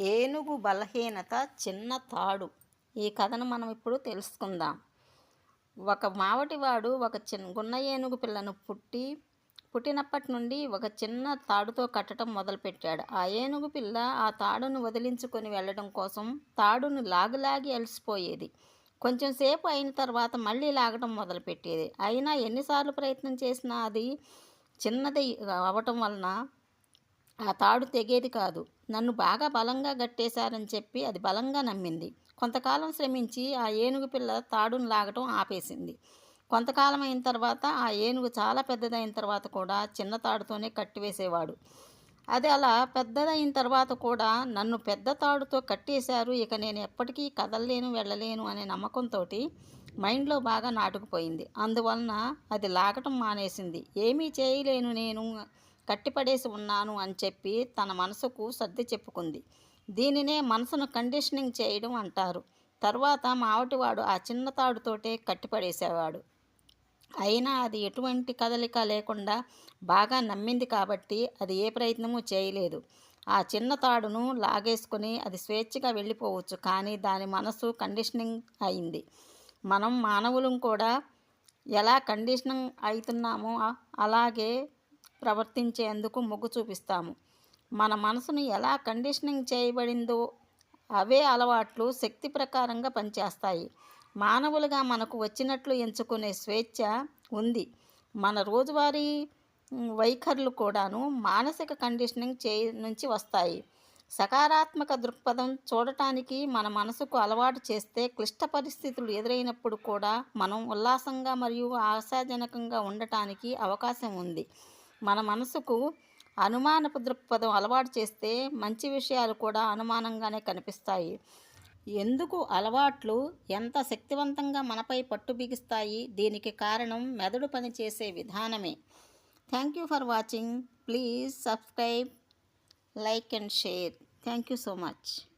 ఏనుగు బలహీనత చిన్న తాడు. ఈ కథను మనం ఇప్పుడు తెలుసుకుందాం. ఒక మావటివాడు ఒక చిన్న గున్న ఏనుగు పిల్లను పుట్టి పుట్టినప్పటి నుండి ఒక చిన్న తాడుతో కట్టడం మొదలుపెట్టాడు. ఆ ఏనుగు పిల్ల ఆ తాడును వదిలించుకొని వెళ్ళడం కోసం తాడును లాగిలాగి అలసిపోయేది. కొంచెం సేపు అయిన తర్వాత మళ్ళీ లాగడం మొదలుపెట్టేది. అయినా ఎన్నిసార్లు ప్రయత్నం చేసినా అది చిన్నది అవటం వలన ఆ తాడు తెగేది కాదు. నన్ను బాగా బలంగా గట్టేశారని చెప్పి అది బలంగా నమ్మింది. కొంతకాలం శ్రమించి ఆ ఏనుగు పిల్ల తాడును లాగటం ఆపేసింది. కొంతకాలం అయిన తర్వాత ఆ ఏనుగు చాలా పెద్దదైన తర్వాత కూడా చిన్న తాడుతోనే కట్టివేసేవాడు. అది అలా పెద్దదైన తర్వాత కూడా నన్ను పెద్ద తాడుతో కట్టేశారు. ఇక నేను ఎప్పటికీ కదలలేను వెళ్ళలేను అనే నమ్మకంతో మైండ్లో బాగా నాటుకుపోయింది. అందువలన అది లాగటం మానేసింది. ఏమీ చేయలేను నేను కట్టిపడేసి ఉన్నాను అని చెప్పి తన మనసుకు సర్ది చెప్పుకుంది. దీనినే మనసును కండిషనింగ్ చేయడం అంటారు. తర్వాత మావటివాడు ఆ చిన్న తాడుతోటే కట్టిపడేసేవాడు. అయినా అది ఎటువంటి కదలిక లేకుండా బాగా నమ్మింది కాబట్టి అది ఏ ప్రయత్నము చేయలేదు. ఆ చిన్న తాడును లాగేసుకొని అది స్వేచ్ఛగా వెళ్ళిపోవచ్చు కానీ దాని మనసు కండిషనింగ్ అయింది. మనం మానవులం కూడా ఎలా కండిషనింగ్ అవుతున్నామో అలాగే ప్రవర్తించేందుకు మొగ్గు చూపిస్తాము. మన మనసును ఎలా కండిషనింగ్ చేయబడిందో అవే అలవాట్లు శక్తి ప్రకారంగా పనిచేస్తాయి. మానవులుగా మనకు వచ్చినట్లు ఎంచుకునే స్వేచ్ఛ ఉంది. మన రోజువారీ వైఖరులు కూడాను మానసిక కండిషనింగ్ చే నుంచి వస్తాయి. సకారాత్మక దృక్పథం చూడటానికి మన మనసుకు అలవాటు చేస్తే క్లిష్ట పరిస్థితులు ఎదురైనప్పుడు కూడా మనం ఉల్లాసంగా మరియు ఆశాజనకంగా ఉండటానికి అవకాశం ఉంది. మన మనసుకు అనుమానపు దృక్పథం అలవాటు చేస్తే మంచి విషయాలు కూడా అనుమానంగానే కనిపిస్తాయి. ఎందుకు అలవాట్లు ఎంత శక్తివంతంగా మనపై పట్టు బిగిస్తాయి? దీనికి కారణం మెదడు పనిచేసే విధానమే. Thank you for watching. Please subscribe like and share. Thank you so much.